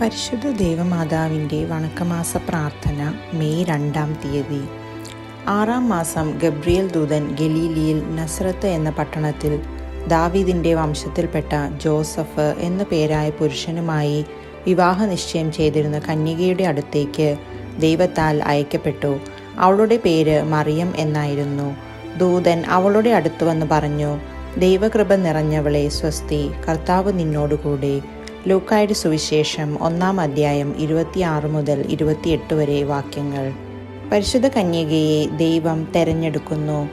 പരിശുദ്ധ ദേവമാതാവിന്റെ വണക്കമാസ പ്രാർത്ഥന മെയ് രണ്ടാം തീയതി. ആറാം മാസം ഗബ്രിയേൽ ദൂതൻ ഗലീലിയിൽ നസ്രത്ത് എന്ന പട്ടണത്തിൽ ദാവീദിന്റെ വംശത്തിൽപ്പെട്ട ജോസഫ് എന്ന പേരായ പുരുഷനുമായി വിവാഹ നിശ്ചയം ചെയ്തിരുന്ന കന്യകയുടെ അടുത്തേക്ക് ദൈവത്താൽ അയക്കപ്പെട്ടു. അവളുടെ പേര് മറിയം എന്നായിരുന്നു. ദൂതൻ അവളുടെ അടുത്ത് വന്ന് പറഞ്ഞു ദൈവകൃപ നിറഞ്ഞവളെ സ്വസ്തി കർത്താവ് നിന്നോടുകൂടെ. ലൂക്കായുടെ സുവിശേഷം ഒന്നാം അധ്യായം ഇരുപത്തിയാറ് മുതൽ ഇരുപത്തിയെട്ട് വരെ വാക്യങ്ങൾ. പരിശുദ്ധ കന്യകയെ ദൈവം തെരഞ്ഞെടുക്കുന്നു.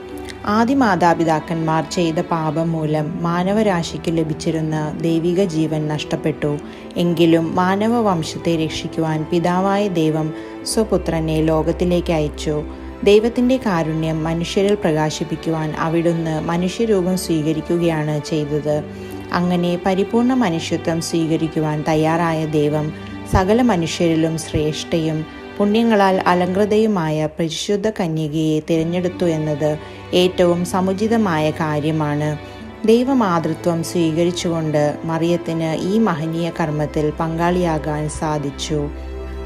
ആദ്യ മാതാപിതാക്കന്മാർ ചെയ്ത പാപം മൂലം മാനവരാശിക്ക് ലഭിച്ചിരുന്ന ദൈവിക ജീവൻ നഷ്ടപ്പെട്ടു. എങ്കിലും മാനവ വംശത്തെ രക്ഷിക്കുവാൻ പിതാവായ ദൈവം സ്വപുത്രനെ ലോകത്തിലേക്ക് അയച്ചു. ദൈവത്തിന്റെ കാരുണ്യം മനുഷ്യരിൽ പ്രകാശിപ്പിക്കുവാൻ അവിടുന്ന് മനുഷ്യരൂപം സ്വീകരിക്കുകയാണ് ചെയ്തത്. അങ്ങനെ പരിപൂർണ മനുഷ്യത്വം സ്വീകരിക്കുവാൻ തയ്യാറായ ദൈവം സകല മനുഷ്യരിലും ശ്രേഷ്ഠയും പുണ്യങ്ങളാൽ അലങ്കൃതയുമായ പരിശുദ്ധ കന്യകയെ തിരഞ്ഞെടുത്തു എന്നത് ഏറ്റവും സമുചിതമായ കാര്യമാണ്. ദൈവമാതൃത്വം സ്വീകരിച്ചുകൊണ്ട് മറിയത്തിന് ഈ മഹനീയ കർമ്മത്തിൽ പങ്കാളിയാകാൻ സാധിച്ചു.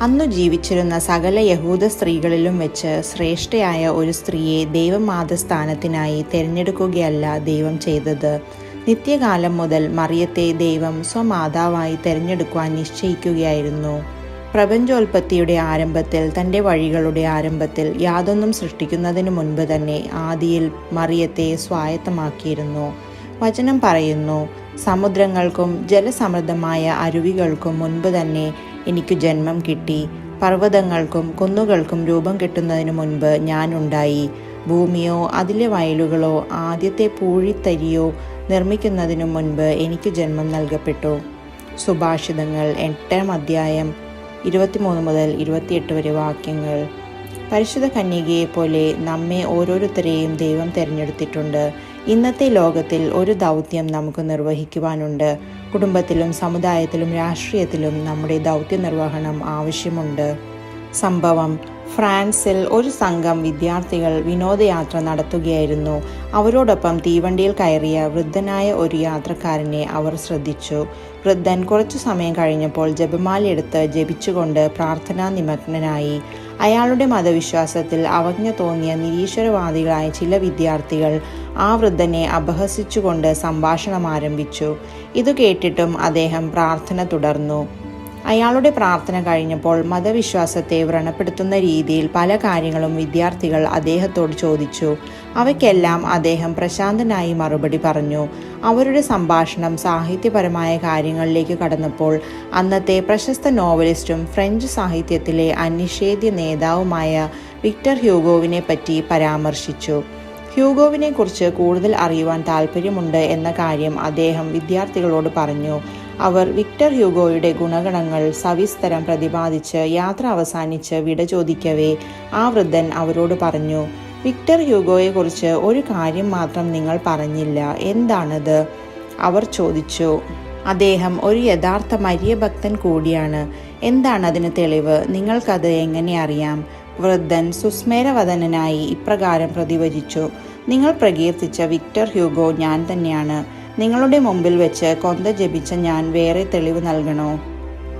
അന്നു ജീവിച്ചിരുന്ന സകല യഹൂദ സ്ത്രീകളിലും വെച്ച് ശ്രേഷ്ഠയായ ഒരു സ്ത്രീയെ ദൈവമാതസ്ഥാനത്തിനായി തിരഞ്ഞെടുക്കുകയല്ല ദൈവം ചെയ്തത്. നിത്യകാലം മുതൽ മറിയത്തെ ദൈവം സ്വമാതാവായി തിരഞ്ഞെടുക്കുവാൻ നിശ്ചയിക്കുകയായിരുന്നു. പ്രപഞ്ചോൽപത്തിയുടെ ആരംഭത്തിൽ തന്റെ വഴികളുടെ ആരംഭത്തിൽ യാതൊന്നും സൃഷ്ടിക്കുന്നതിന് മുൻപ് തന്നെ ആദിയിൽ മറിയത്തെ സ്വായത്തമാക്കിയിരുന്നു. വചനം പറയുന്നു സമുദ്രങ്ങൾക്കും ജലസമൃദ്ധമായ അരുവികൾക്കും മുൻപ് തന്നെ എനിക്ക് ജന്മം കിട്ടി. പർവതങ്ങൾക്കും കുന്നുകൾക്കും രൂപം കിട്ടുന്നതിന് മുൻപ് ഞാനുണ്ടായി ഭൂമിയോ അതിലെ വയലുകളോ ആദ്യത്തെ പൂഴിത്തരിയോ നിർമ്മിക്കുന്നതിനു മുൻപ് എനിക്ക് ജന്മം നൽകപ്പെട്ടു. സുഭാഷിതങ്ങൾ എട്ടാം അധ്യായം ഇരുപത്തിമൂന്ന് മുതൽ ഇരുപത്തിയെട്ട് വരെ വാക്യങ്ങൾ. പരിശുദ്ധ കന്യകയെ പോലെ നമ്മെ ഓരോരുത്തരെയും ദൈവം തിരഞ്ഞെടുത്തിട്ടുണ്ട്. ഇന്നത്തെ ലോകത്തിൽ ഒരു ദൗത്യം നമുക്ക് നിർവഹിക്കുവാനുണ്ട്. കുടുംബത്തിലും സമുദായത്തിലും രാഷ്ട്രീയത്തിലും നമ്മുടെ ദൗത്യ നിർവഹണം ആവശ്യമുണ്ട്. സംഭവം ഫ്രാൻസിൽ ഒരു സംഘം വിദ്യാർത്ഥികൾ വിനോദയാത്ര നടത്തുകയായിരുന്നു. അവരോടൊപ്പം തീവണ്ടിയിൽ കയറിയ വൃദ്ധനായ ഒരു യാത്രക്കാരനെ അവർ ശ്രദ്ധിച്ചു. വൃദ്ധൻ കുറച്ചു സമയം കഴിഞ്ഞപ്പോൾ ജപമാലയെടുത്ത് ജപിച്ചുകൊണ്ട് പ്രാർത്ഥനാ നിമഗ്നനായി. അയാളുടെ മതവിശ്വാസത്തിൽ അവജ്ഞ തോന്നിയ നിരീശ്വരവാദികളായ ചില വിദ്യാർത്ഥികൾ ആ വൃദ്ധനെ അപഹസിച്ചുകൊണ്ട് സംഭാഷണം ആരംഭിച്ചു. ഇത് കേട്ടിട്ടും അദ്ദേഹം പ്രാർത്ഥന തുടർന്നു. അയാളുടെ പ്രാർത്ഥന കഴിഞ്ഞപ്പോൾ മതവിശ്വാസത്തെ വ്രണപ്പെടുത്തുന്ന രീതിയിൽ പല കാര്യങ്ങളും വിദ്യാർത്ഥികൾ അദ്ദേഹത്തോട് ചോദിച്ചു. അവയ്ക്കെല്ലാം അദ്ദേഹം പ്രശാന്തനായി മറുപടി പറഞ്ഞു. അവരുടെ സംഭാഷണം സാഹിത്യപരമായ കാര്യങ്ങളിലേക്ക് കടന്നപ്പോൾ അന്നത്തെ പ്രശസ്ത നോവലിസ്റ്റും ഫ്രഞ്ച് സാഹിത്യത്തിലെ അനിഷേധ്യ നേതാവുമായ വിക്ടർ ഹ്യൂഗോവിനെ പറ്റി പരാമർശിച്ചു. ഹ്യൂഗോവിനെ കുറിച്ച് കൂടുതൽ അറിയുവാൻ താല്പര്യമുണ്ട് എന്ന കാര്യം അദ്ദേഹം വിദ്യാർത്ഥികളോട് പറഞ്ഞു. അവർ വിക്ടർ ഹ്യൂഗോയുടെ ഗുണഗണങ്ങൾ സവിസ്തരം പ്രതിപാദിച്ച് യാത്ര അവസാനിച്ച് വിട ചോദിക്കവേ ആ വൃദ്ധൻ അവരോട് പറഞ്ഞു വിക്ടർ ഹ്യൂഗോയെക്കുറിച്ച് ഒരു കാര്യം മാത്രം നിങ്ങൾ പറഞ്ഞില്ല എന്താണത്? അവർ ചോദിച്ചു അദ്ദേഹം ഒരു യഥാർത്ഥ മര്യഭക്തൻ കൂടിയാണ് എന്താണ് അതിന് തെളിവ്? നിങ്ങൾക്കത് എങ്ങനെ അറിയാം? വൃദ്ധൻ സുസ്മേരവദനായി ഇപ്രകാരം പ്രതിവചിച്ചു നിങ്ങൾ പ്രകീർത്തിച്ച വിക്ടർ ഹ്യൂഗോ ഞാൻ തന്നെയാണ് നിങ്ങളുടെ മുമ്പിൽ വെച്ച് കൊന്ത ജപിച്ച ഞാൻ വേറെ തെളിവ് നൽകണോ?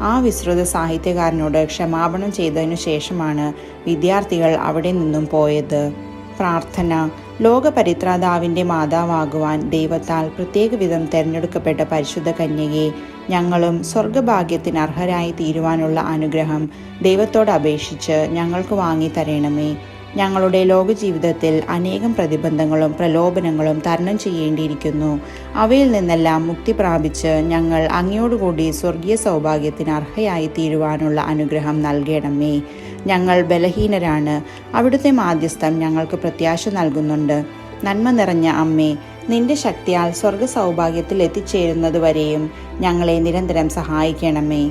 ആ വിസ്തൃത സാഹിത്യകാരനോട് ക്ഷമാപണം ചെയ്തതിനു ശേഷമാണ് വിദ്യാർത്ഥികൾ അവിടെ നിന്നും പോയത്. പ്രാർത്ഥന ലോകപരിത്രാതാവിന്റെ മാതാവാകുവാൻ ദൈവത്താൽ പ്രത്യേക വിധം തിരഞ്ഞെടുക്കപ്പെട്ട പരിശുദ്ധ കന്യകയെ ഞങ്ങളും സ്വർഗഭാഗ്യത്തിന് അർഹരായി തീരുവാനുള്ള അനുഗ്രഹം ദൈവത്തോട് അപേക്ഷിച്ച് ഞങ്ങൾക്ക് വാങ്ങി തരണമേ ഞങ്ങളുടെ ലോകജീവിതത്തിൽ അനേകം പ്രതിബന്ധങ്ങളും പ്രലോഭനങ്ങളും തരണം ചെയ്യേണ്ടിയിരിക്കുന്നു. അവയിൽ നിന്നെല്ലാം മുക്തി പ്രാപിച്ച് ഞങ്ങൾ അങ്ങയോടുകൂടി സ്വർഗീയ സൗഭാഗ്യത്തിന് അർഹയായി തീരുവാനുള്ള അനുഗ്രഹം നൽകണമേ. ഞങ്ങൾ ബലഹീനരാണ്. അവിടുത്തെ മാധ്യസ്ഥം ഞങ്ങൾക്ക് പ്രത്യാശ നൽകുന്നുണ്ട്. നന്മ നിറഞ്ഞ അമ്മേ നിന്റെ ശക്തിയാൽ സ്വർഗ സൗഭാഗ്യത്തിൽ എത്തിച്ചേരുന്നതുവരെയും ഞങ്ങളെ നിരന്തരം സഹായിക്കണമേ.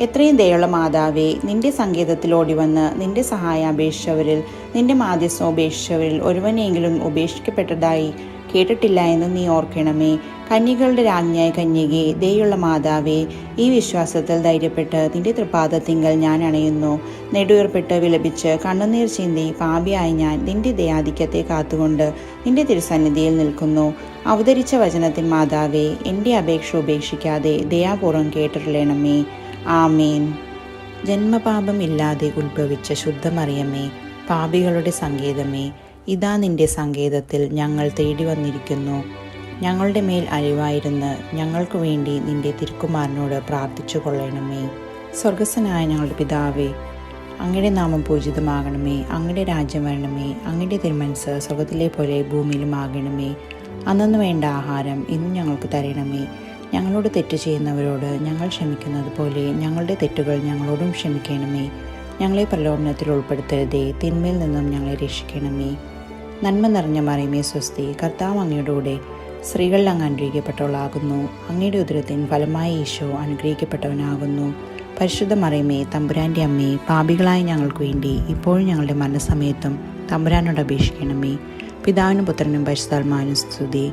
എത്രയും ദയുള്ള മാതാവേ നിന്റെ സങ്കേതത്തിൽ ഓടിവന്ന് നിന്റെ സഹായം അപേക്ഷിച്ചവരിൽ നിന്റെ മാധ്യസ്ഥം ഉപേക്ഷിച്ചവരിൽ ഒരുവനെങ്കിലും ഉപേക്ഷിക്കപ്പെട്ടതായി കേട്ടിട്ടില്ല എന്ന് നീ ഓർക്കണമേ. കന്യകളുടെ രാജ്ഞിയായ കന്യകെ ദയുള്ള മാതാവേ ഈ വിശ്വാസത്തിൽ ധൈര്യപ്പെട്ട് നിന്റെ തൃപാദത്തിങ്കൽ ഞാൻ അണയുന്നു. നെടുവേർപ്പെട്ട് വിലപിച്ച് കണ്ണുനീർ ചിന്തി പാപിയായി ഞാൻ നിന്റെ ദയാധിക്യത്തെ കാത്തുകൊണ്ട് നിന്റെ തിരുസന്നിധിയിൽ നിൽക്കുന്നു. അവതരിച്ച വചനത്തിൻ മാതാവേ എന്റെ അപേക്ഷ ഉപേക്ഷിക്കാതെ ദയാപൂർവം കേട്ടിട്ടുള്ളണമേ. ആമേൻ. ജന്മപാപമില്ലാതെ ഉത്ഭവിച്ച ശുദ്ധമറിയമേ പാപികളുടെ സങ്കേതമേ ഇതാ നിന്റെ സങ്കേതത്തിൽ ഞങ്ങൾ തേടി വന്നിരിക്കുന്നു. ഞങ്ങളുടെ മേൽ അഴിവായിരുന്ന് ഞങ്ങൾക്ക് വേണ്ടി നിന്റെ തിരുക്കുമാരനോട് പ്രാർത്ഥിച്ചു കൊള്ളണമേ സ്വർഗസ്വനായ ഞങ്ങളുടെ പിതാവേ അങ്ങയുടെ നാമം പൂജിതമാകണമേ അങ്ങയുടെ രാജ്യം വരണമേ അങ്ങയുടെ തിരുമനസ് സ്വർഗത്തിലെ പോലെ ഭൂമിയിലും ആകണമേ. അന്നു വേണ്ട ആഹാരം ഇന്ന് ഞങ്ങൾക്ക് തരണമേ. ഞങ്ങളോട് തെറ്റ് ചെയ്യുന്നവരോട് ഞങ്ങൾ ക്ഷമിക്കുന്നത് പോലെ ഞങ്ങളുടെ തെറ്റുകൾ ഞങ്ങളോടും ക്ഷമിക്കണമേ. ഞങ്ങളെ പ്രലോഭനത്തിൽ ഉൾപ്പെടുത്തരുതേ. തിന്മയിൽ നിന്നും ഞങ്ങളെ രക്ഷിക്കണമേ. നന്മ നിറഞ്ഞ മറിയമേ സ്വസ്തി. കർത്താവ് അങ്ങയുടെ കൂടെ സ്ത്രീകളിൽ അങ്ങ് അനുഗ്രഹിക്കപ്പെട്ടവളാകുന്നു. അങ്ങയുടെ ഉദരത്തിൻ ഫലമായി ഈശോ അനുഗ്രഹിക്കപ്പെട്ടവനാകുന്നു. പരിശുദ്ധ മറിയമേ തമ്പുരാന്റെ അമ്മേ പാപികളായ ഞങ്ങൾക്ക് വേണ്ടി ഇപ്പോഴും ഞങ്ങളുടെ മരണസമയത്തും തമ്പുരാനോട് അപേക്ഷിക്കണമേ. പിതാവിനും പുത്രനും പരിശുദ്ധാത്മാവിനും സ്തുതി.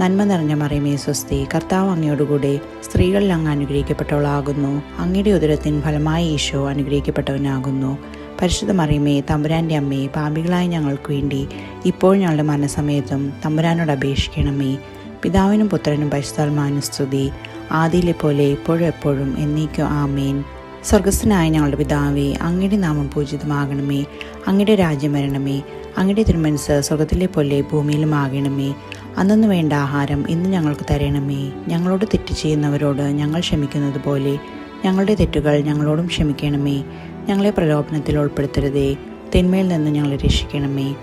നന്മ നിറഞ്ഞ മറിയമേ സ്വസ്തി കർത്താവ് അങ്ങയോടുകൂടെ സ്ത്രീകളിൽ അങ്ങ് അനുഗ്രഹിക്കപ്പെട്ടവളാകുന്നു. അങ്ങയുടെ ഉദരത്തിൻ ഫലമായി ഈശോ അനുഗ്രഹിക്കപ്പെട്ടവനാകുന്നു. പരിശുദ്ധ മറിയമേ തമ്പുരാന്റെ അമ്മയെ പാപികളായ ഞങ്ങൾക്ക് വേണ്ടി ഇപ്പോൾ ഞങ്ങളുടെ മരണസമയത്തും തമ്പുരാനോട് അപേക്ഷിക്കണമേ. പിതാവിനും പുത്രനും പരിശുദ്ധാത്മാവിനും സ്തുതി. ആദിയിലെ പോലെ ഇപ്പോഴും എപ്പോഴും എന്നേക്കും ആമേൻ. സ്വർഗസ്ഥനായ ഞങ്ങളുടെ പിതാവേ അങ്ങയുടെ നാമം പൂജിതമാകണമേ. അങ്ങയുടെ രാജ്യം വരണമേ. അങ്ങയുടെ തിരുമനസ് സ്വർഗത്തിലെ പോലെ ഭൂമിയിലും ആകണമേ. അന്നു വേണ്ട ആഹാരം ഇന്ന് ഞങ്ങൾക്ക് തരണമേ. ഞങ്ങളോട് തെറ്റ് ചെയ്യുന്നവരോട് ഞങ്ങൾ ക്ഷമിക്കുന്നത് പോലെ. ഞങ്ങളുടെ തെറ്റുകൾ ഞങ്ങളോടും ക്ഷമിക്കണമേ. ഞങ്ങളെ പ്രലോഭനത്തിൽ ഉൾപ്പെടുത്തരുതേ. തിന്മയിൽ നിന്ന് ഞങ്ങളെ രക്ഷിക്കണമേ.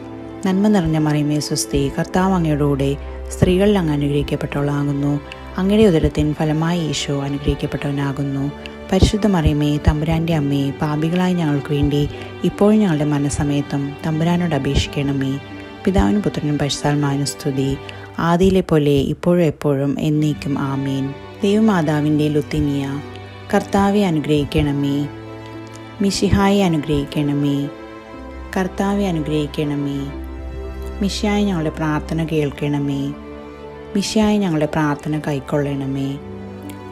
നന്മ നിറഞ്ഞ മറിയമേ സ്വസ്തി കർത്താവ് അങ്ങയുടെ സ്ത്രീകളിൽ അങ്ങ് അനുഗ്രഹിക്കപ്പെട്ടവളാകുന്നു. അങ്ങയുടെ ഉദരത്തിൻ ഫലമായി ഈശോ അനുഗ്രഹിക്കപ്പെട്ടവനാകുന്നു. പരിശുദ്ധ മറിയമേ തമ്പുരാന്റെ അമ്മേ പാപികളായി ഞങ്ങൾക്ക് വേണ്ടി ഇപ്പോഴും ഞങ്ങളുടെ മനസ്സമയത്തും തമ്പുരാനോട് അപേക്ഷിക്കണമേ. പിതാവിനും പുത്രനും പരിശുദ്ധാത്മാവിനും സ്തുതി. ആദിയിലെ പോലെ ഇപ്പോഴും എപ്പോഴും എന്നേക്കും ആമീൻ. ദൈവമാതാവിന്റെ ലുത്തിനിയ കർത്താവെ അനുഗ്രഹിക്കണമേ. മിഷിഹായി അനുഗ്രഹിക്കണമേ. കർത്താവെ അനുഗ്രഹിക്കണമേ. മിഷിയായി ഞങ്ങളുടെ പ്രാർത്ഥന കേൾക്കണമേ. മിഷിയായി ഞങ്ങളുടെ പ്രാർത്ഥന കൈക്കൊള്ളണമേ.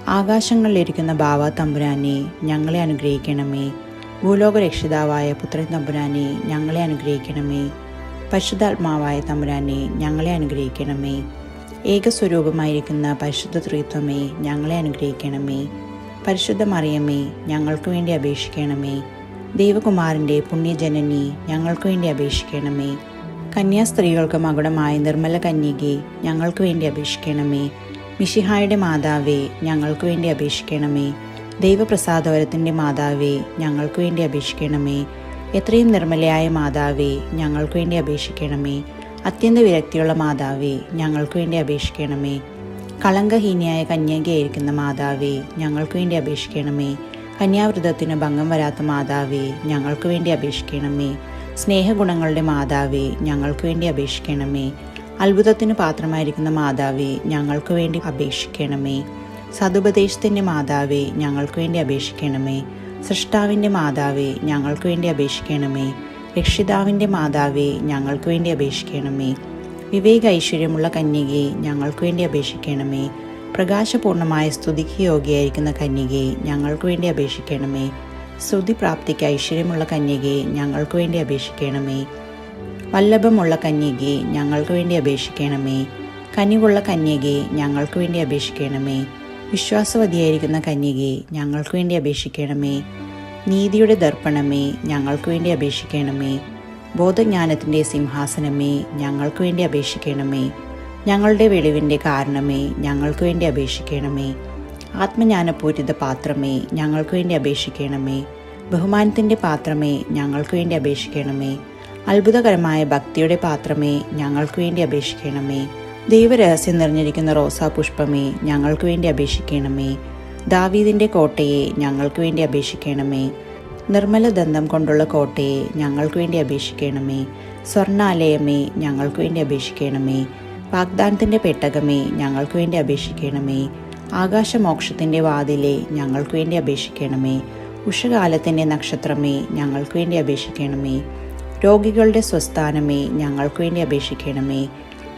ആകാശങ്ങളിലിരിക്കുന്ന ബാവ തമ്പുരാനെ ഞങ്ങളെ അനുഗ്രഹിക്കണമേ. ഭൂലോക രക്ഷിതാവായ പുത്രൻ തമ്പുരാനെ ഞങ്ങളെ അനുഗ്രഹിക്കണമേ. പരിശുദ്ധാത്മാവായ തമ്പുരാനെ ഞങ്ങളെ അനുഗ്രഹിക്കണമേ. ഏകസ്വരൂപമായിരിക്കുന്ന പരിശുദ്ധ ത്രിത്വമേ ഞങ്ങളെ അനുഗ്രഹിക്കണമേ. പരിശുദ്ധ മറിയമേ ഞങ്ങൾക്ക് വേണ്ടി അപേക്ഷിക്കണമേ. ദൈവകുമാരന്റെ പുണ്യജനനി ഞങ്ങൾക്ക് വേണ്ടി അപേക്ഷിക്കണമേ. കന്യാസ്ത്രീകൾക്ക് മകുടമായ നിർമ്മല കന്യകെ ഞങ്ങൾക്ക് വേണ്ടി അപേക്ഷിക്കണമേ. മിഷിഹായുടെ മാതാവേ ഞങ്ങൾക്ക് വേണ്ടി അപേക്ഷിക്കണമേ. ദൈവപ്രസാദവരത്തിന്റെ മാതാവേ ഞങ്ങൾക്ക് വേണ്ടി അപേക്ഷിക്കണമേ. എത്രയും നിർമ്മലയായ മാതാവേ ഞങ്ങൾക്ക് വേണ്ടി അപേക്ഷിക്കണമേ. അത്യന്ത വിരക്തിയുള്ള മാതാവേ ഞങ്ങൾക്ക് വേണ്ടി അപേക്ഷിക്കണമേ. കളങ്കഹീനിയായ കന്യകയായിരിക്കുന്ന മാതാവേ ഞങ്ങൾക്ക് വേണ്ടി അപേക്ഷിക്കണമേ. കന്യാവ്രതത്തിന് ഭംഗം വരാത്ത മാതാവേ ഞങ്ങൾക്ക് വേണ്ടി അപേക്ഷിക്കണമേ. സ്നേഹഗുണങ്ങളുടെ മാതാവേ ഞങ്ങൾക്ക് വേണ്ടി അപേക്ഷിക്കണമേ. അത്ഭുതത്തിന് പാത്രമായിരിക്കുന്ന മാതാവേ ഞങ്ങൾക്ക് വേണ്ടി അപേക്ഷിക്കണമേ. സതുപദേശത്തിന്റെ മാതാവേ ഞങ്ങൾക്ക് വേണ്ടി അപേക്ഷിക്കണമേ. സൃഷ്ടാവിന്റെ മാതാവേ ഞങ്ങൾക്ക് വേണ്ടി അപേക്ഷിക്കണമേ. രക്ഷിതാവിന്റെ മാതാവേ ഞങ്ങൾക്ക് വേണ്ടി അപേക്ഷിക്കണമേ. വിവേക ഐശ്വര്യമുള്ള കന്യകയെ ഞങ്ങൾക്ക് വേണ്ടി അപേക്ഷിക്കണമേ. പ്രകാശപൂർണമായ സ്തുതിക്ക് യോഗ്യയായിരിക്കുന്ന കന്യകയെ ഞങ്ങൾക്ക് വേണ്ടി അപേക്ഷിക്കണമേ. സ്തുതി പ്രാപ്തിക്ക് ഐശ്വര്യമുള്ള കന്യകയെ ഞങ്ങൾക്ക് വേണ്ടി അപേക്ഷിക്കണമേ. വല്ലഭമുള്ള കന്യകയെ ഞങ്ങൾക്ക് വേണ്ടി അപേക്ഷിക്കണമേ. കനിവുള്ള കന്യകയെ ഞങ്ങൾക്ക് വേണ്ടി അപേക്ഷിക്കണമേ. വിശ്വാസവതിയായിരിക്കുന്ന കന്യകയെ ഞങ്ങൾക്ക് വേണ്ടി അപേക്ഷിക്കണമേ. നീതിയുടെ ദർപ്പണമേ ഞങ്ങൾക്ക് വേണ്ടി അപേക്ഷിക്കണമേ. ബോധജ്ഞാനത്തിന്റെ സിംഹാസനമേ ഞങ്ങൾക്ക് വേണ്ടി അപേക്ഷിക്കണമേ. ഞങ്ങളുടെ വെളിവിന്റെ കാരണമേ ഞങ്ങൾക്ക് വേണ്ടി അപേക്ഷിക്കണമേ. ആത്മജ്ഞാനപൂരിത പാത്രമേ ഞങ്ങൾക്ക് വേണ്ടി അപേക്ഷിക്കണമേ. ബഹുമാനത്തിന്റെ പാത്രമേ ഞങ്ങൾക്ക് വേണ്ടി അപേക്ഷിക്കണമേ. അത്ഭുതകരമായ ഭക്തിയുടെ പാത്രമേ ഞങ്ങൾക്ക് വേണ്ടി അപേക്ഷിക്കണമേ. ദൈവരഹസ്യം നിറഞ്ഞിരിക്കുന്ന റോസാ പുഷ്പമേ ഞങ്ങൾക്ക് വേണ്ടി അപേക്ഷിക്കണമേ. ദാവീദിന്റെ കോട്ടയെ ഞങ്ങൾക്ക് വേണ്ടി അപേക്ഷിക്കണമേ. നിർമ്മല ദന്തം കൊണ്ടുള്ള കോട്ടയെ ഞങ്ങൾക്ക് വേണ്ടി അപേക്ഷിക്കണമേ. സ്വർണാലയമേ ഞങ്ങൾക്ക് വേണ്ടി അപേക്ഷിക്കണമേ. വാഗ്ദാനത്തിന്റെ പെട്ടകമേ ഞങ്ങൾക്ക് വേണ്ടി അപേക്ഷിക്കണമേ. ആകാശമോക്ഷത്തിന്റെ വാതിലെ ഞങ്ങൾക്ക് വേണ്ടി അപേക്ഷിക്കണമേ. ഉഷകാലത്തിന്റെ നക്ഷത്രമേ ഞങ്ങൾക്ക് വേണ്ടി അപേക്ഷിക്കണമേ. രോഗികളുടെ സ്വസ്ഥാനമേ ഞങ്ങൾക്ക് വേണ്ടി അപേക്ഷിക്കണമേ.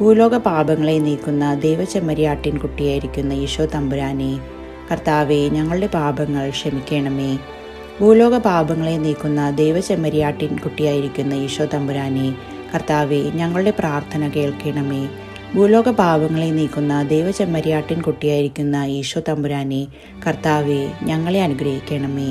ഭൂലോക പാപങ്ങളെ നീക്കുന്ന ദൈവചെമ്മരിയാട്ടിൻ കുട്ടിയായിരിക്കുന്ന ഈശോ തമ്പുരാനെ കർത്താവെ ഞങ്ങളുടെ പാപങ്ങൾ ക്ഷമിക്കണമേ. ഭൂലോക പാപങ്ങളെ നീക്കുന്ന ദൈവചെമ്മരിയാട്ടിൻ കുട്ടിയായിരിക്കുന്ന ഈശോ തമ്പുരാനെ കർത്താവെ ഞങ്ങളുടെ പ്രാർത്ഥന കേൾക്കണമേ. ഭൂലോക പാപങ്ങളെ നീക്കുന്ന ദൈവചെമ്മരിയാട്ടിൻ കുട്ടിയായിരിക്കുന്ന ഈശോ തമ്പുരാനെ കർത്താവെ ഞങ്ങളെ അനുഗ്രഹിക്കണമേ.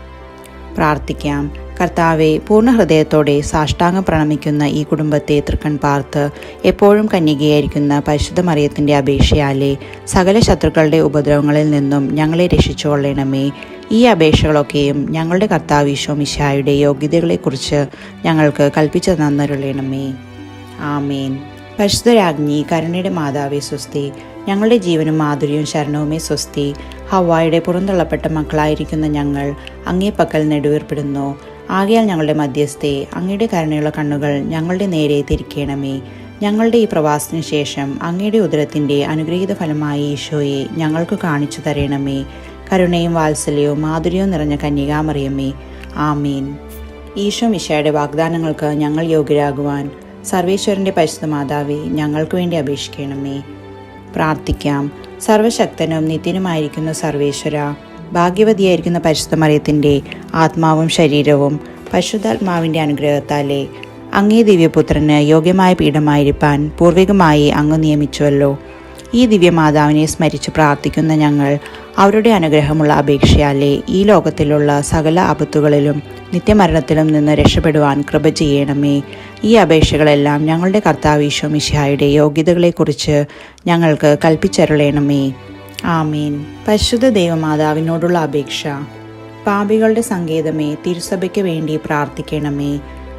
പ്രാർത്ഥിക്കാം. കർത്താവെ പൂർണ ഹൃദയത്തോടെ സാഷ്ടാംഗം പ്രണമിക്കുന്ന ഈ കുടുംബത്തെ തൃക്കൺ പാർത്ത് എപ്പോഴും കന്യകയായിരിക്കുന്ന പരിശുദ്ധ മറിയത്തിന്റെ അപേക്ഷയാലെ സകല ശത്രുക്കളുടെ ഉപദ്രവങ്ങളിൽ നിന്നും ഞങ്ങളെ രക്ഷിച്ചുകൊള്ളണമേ. ഈ അപേക്ഷകളൊക്കെയും ഞങ്ങളുടെ കർത്താവ് ഈശോ മിശായുടെ യോഗ്യതകളെക്കുറിച്ച് ഞങ്ങൾക്ക് കൽപ്പിച്ചു തന്നരുളണമേ. ആമേൻ. പരിശുദ്ധരാജ്ഞി കരുണയുടെ മാതാവേ സ്വസ്തി ഞങ്ങളുടെ ജീവനും മാധുര്യവും ശരണവുമേ സ്വസ്തി. ഹവായുടെ പുറന്തള്ളപ്പെട്ട മക്കളായിരിക്കുന്ന ഞങ്ങൾ അങ്ങേ പക്കൽ നെടുവേർപ്പെടുന്നു. ആകയാൽ ഞങ്ങളുടെ മധ്യസ്ഥേ അങ്ങയുടെ കരുണയുള്ള കണ്ണുകൾ ഞങ്ങളുടെ നേരെ തിരിക്കണമേ. ഞങ്ങളുടെ ഈ പ്രവാസത്തിന് ശേഷം അങ്ങയുടെ ഉദരത്തിന്റെ അനുഗ്രഹീത ഫലമായി ഈശോയെ ഞങ്ങൾക്ക് കാണിച്ചു തരണമേ. കരുണയും വാത്സല്യവും മാധുര്യവും നിറഞ്ഞ കന്യകാമറിയമ്മേ ആമീൻ. ഈശോ മിശയുടെ വാഗ്ദാനങ്ങൾക്ക് ഞങ്ങൾ യോഗ്യരാകുവാൻ സർവേശ്വരന്റെ പരിശുദ്ധ മാതാവേ ഞങ്ങൾക്ക് വേണ്ടി അപേക്ഷിക്കണമേ. പ്രാർത്ഥിക്കാം. സർവശക്തനും നിത്യനുമായിരിക്കുന്ന സർവേശ്വര ഭാഗ്യവതിയായിരിക്കുന്ന പരിശുദ്ധ മറിയത്തിന്റെ ആത്മാവും ശരീരവും പരിശുദ്ധാത്മാവിന്റെ അനുഗ്രഹത്താലെ അങ്ങേ ദിവ്യപുത്രന് യോഗ്യമായ പീഠമായിരിക്കാൻ പൂർവികമായി അങ്ങ് നിയമിച്ചുവല്ലോ. ഈ ദിവ്യമാതാവിനെ സ്മരിച്ച് പ്രാർത്ഥിക്കുന്ന ഞങ്ങൾ അവരുടെ അനുഗ്രഹമുള്ള അപേക്ഷയാലേ ഈ ലോകത്തിലുള്ള സകല ആപത്തുകളിലും നിത്യമരണത്തിലും നിന്ന് രക്ഷപ്പെടുവാൻ കൃപ ചെയ്യണമേ. ഈ അപേക്ഷകളെല്ലാം ഞങ്ങളുടെ കർത്താവ് ഈശോ മിശിഹായുടെ യോഗ്യതകളെക്കുറിച്ച് ഞങ്ങൾക്ക് കൽപ്പിച്ചരുളയണമേ ആമീൻ. പരിശുദ്ധ ദൈവമാതാവിനോടുള്ള അപേക്ഷ. പാപികളുടെ സങ്കേതമേ തിരുസഭയ്ക്ക് വേണ്ടി പ്രാർത്ഥിക്കണമേ.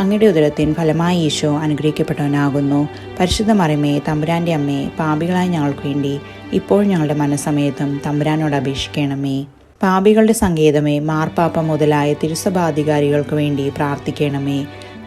അങ്ങയുടെ ഉദരത്തിൻ ഫലമായി ഈശോ അനുഗ്രഹിക്കപ്പെട്ടവനാകുന്നു. പരിശുദ്ധ മറിമേ തമ്പുരാന്റെ അമ്മേ പാപികളായ ഞങ്ങൾക്ക് വേണ്ടി ഇപ്പോൾ ഞങ്ങളുടെ മനസ്സമയത്തും തമ്പുരാനോട് അപേക്ഷിക്കണമേ. പാപികളുടെ സങ്കേതമേ മാർപ്പാപ്പ മുതലായ തിരുസഭാധികാരികൾക്ക് വേണ്ടി പ്രാർത്ഥിക്കണമേ.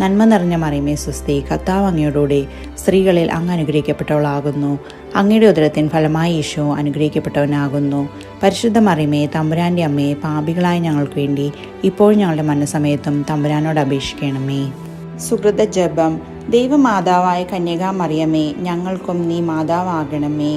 നന്മ നിറഞ്ഞ മറിയമേ സ്വസ്തി. കർത്താവ് അങ്ങയോടുകൂടി സ്ത്രീകളിൽ അങ്ങ് അനുഗ്രഹിക്കപ്പെട്ടവളാകുന്നു. അങ്ങയുടെ ഉദരത്തിൻ ഫലമായി ഈശോ അനുഗ്രഹിക്കപ്പെട്ടവനാകുന്നു. പരിശുദ്ധ മറിയമേ തമ്പുരാന്റെ അമ്മയെ പാപികളായ ഞങ്ങൾക്ക് വേണ്ടി ഇപ്പോൾ ഞങ്ങളുടെ മനസ്സമയത്തും തമ്പുരാനോട് അപേക്ഷിക്കണമേ. സുഹൃത ജപം. ദൈവമാതാവായ കന്യകാ മറിയമേ ഞങ്ങൾക്കും നീ മാതാവാകണമേ.